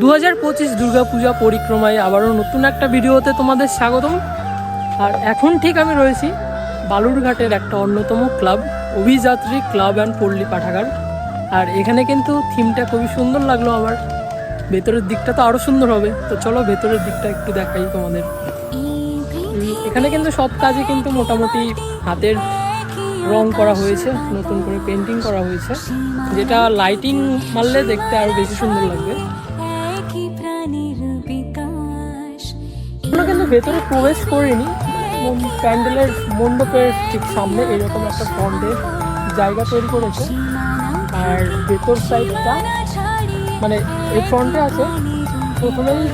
দু হাজার পঁচিশ দুর্গাপূজা পরিক্রমায় আবারও নতুন একটা ভিডিওতে তোমাদের স্বাগতম। আর এখন ঠিক আমি রয়েছি বালুরঘাটের একটা অন্যতম ক্লাব, অভিযাত্রী ক্লাব অ্যান্ড পল্লী পাঠাগার। আর এখানে কিন্তু থিমটা খুবই সুন্দর লাগল আমার। ভেতরের দিকটা তো আরও সুন্দর হবে। তো চলো ভেতরের দিকটা একটু দেখাই তোমাদের। এখানে কিন্তু সব কাজে কিন্তু মোটামুটি হাতের রং করা হয়েছে, নতুন করে পেন্টিং করা হয়েছে, যেটা লাইটিং মারলে দেখতে আরও বেশি সুন্দর লাগবে। ভেতরে প্রবেশ করিনি। প্যান্ডেলের মণ্ডপের ঠিক সামনে এরকম একটা ফ্রন্টের জায়গা তৈরি করেছে। আর ভেতর সাইডটা মানে এই ফ্রন্টে আছে, প্রথমেই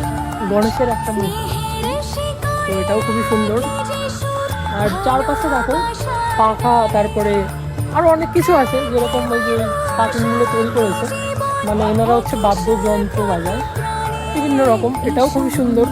গণেশের একটা মূর্তি। তো এটাও খুবই সুন্দর। আর চারপাশে দেখো, পাখা, তারপরে আরও অনেক কিছু আছে যেরকম ওই যে কার্টুনগুলো তৈরি করেছে। মানে এনারা হচ্ছে বাদ্যযন্ত্র বাজায়। বিভিন্ন রকম। এটাও খুবই সুন্দর।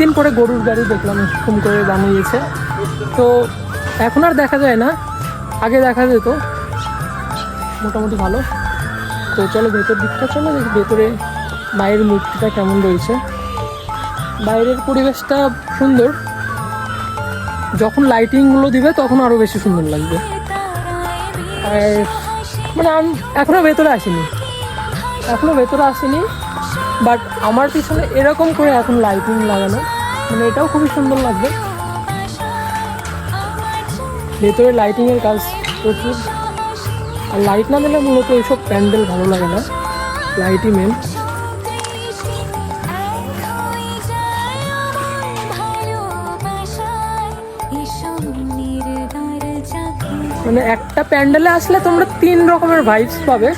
দিন পরে গরুর গাড়ি দেখলাম এরকম করে বানিয়েছে। তো এখন আর দেখা যায় না, আগে দেখা যেত, মোটামুটি ভালো। তো চলো ভেতর দিকটা, চলো ভেতরে মায়ের মূর্তিটা কেমন রয়েছে। বাইরের পরিবেশটা সুন্দর। যখন লাইটিংগুলো দিবে, তখন আরও বেশি সুন্দর লাগবে। আর মানে আমি এখনও ভেতরে আসিনি। এখনও ভেতরে আসিনি। বাট আমার পিছনে এরকম করে এখন লাইটিং লাগানো মানে এটাও খুবই সুন্দর লাগবে। ভেতরে লাইটিংয়ের কাজ প্রচুর। আর লাইট না দিলে মূলত এইসব প্যান্ডেল ভালো লাগে না। লাইটই মেন মানে একটা প্যান্ডেলে আসলে তোমরা তিন রকমের ভাইবস পাবে।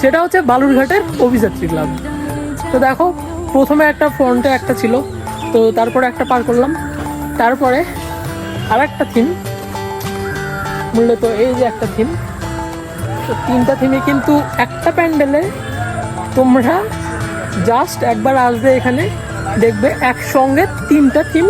সেটা হচ্ছে বালুরঘাটের অভিযাত্রী ক্লাব তো দেখো, প্রথমে একটা ফ্রন্টে একটা ছিল, তো তারপরে একটা পার করলাম। তারপরে আর একটা থিম মূলত এই যে একটা থিম তো তিনটা থিমে কিন্তু একটা প্যান্ডেলে তোমরা জাস্ট একবার আসবে এখানে, দেখবে একসঙ্গে তিনটা থিম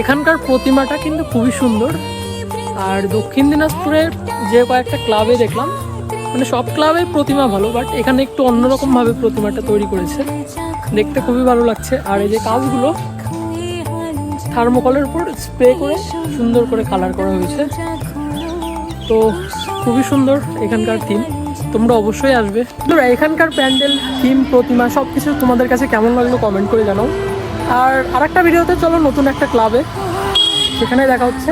এখানকার প্রতিমাটা কিন্তু খুবই সুন্দর। আর দক্ষিণ দিনাজপুরের যে কয়েকটা ক্লাবে দেখলাম মানে সব ক্লাবে প্রতিমা ভালো, বাট এখানে একটু অন্যরকম ভাবে প্রতিমাটা তৈরি করেছে। দেখতে খুবই ভালো লাগছে। আর এই যে কাজগুলো, থার্মোকলের উপর স্প্রে করে সুন্দর করে কালার করা হয়েছে। তো খুবই সুন্দর এখানকার থিম তোমরা অবশ্যই আসবে। তোমরা এখানকার প্যান্ডেল থিম প্রতিমা সব কিছু তোমাদের কাছে কেমন লাগল কমেন্ট করে জানাও। আর আরেকটা ভিডিওতে চলো নতুন একটা ক্লাবে সেখানে দেখা হচ্ছে।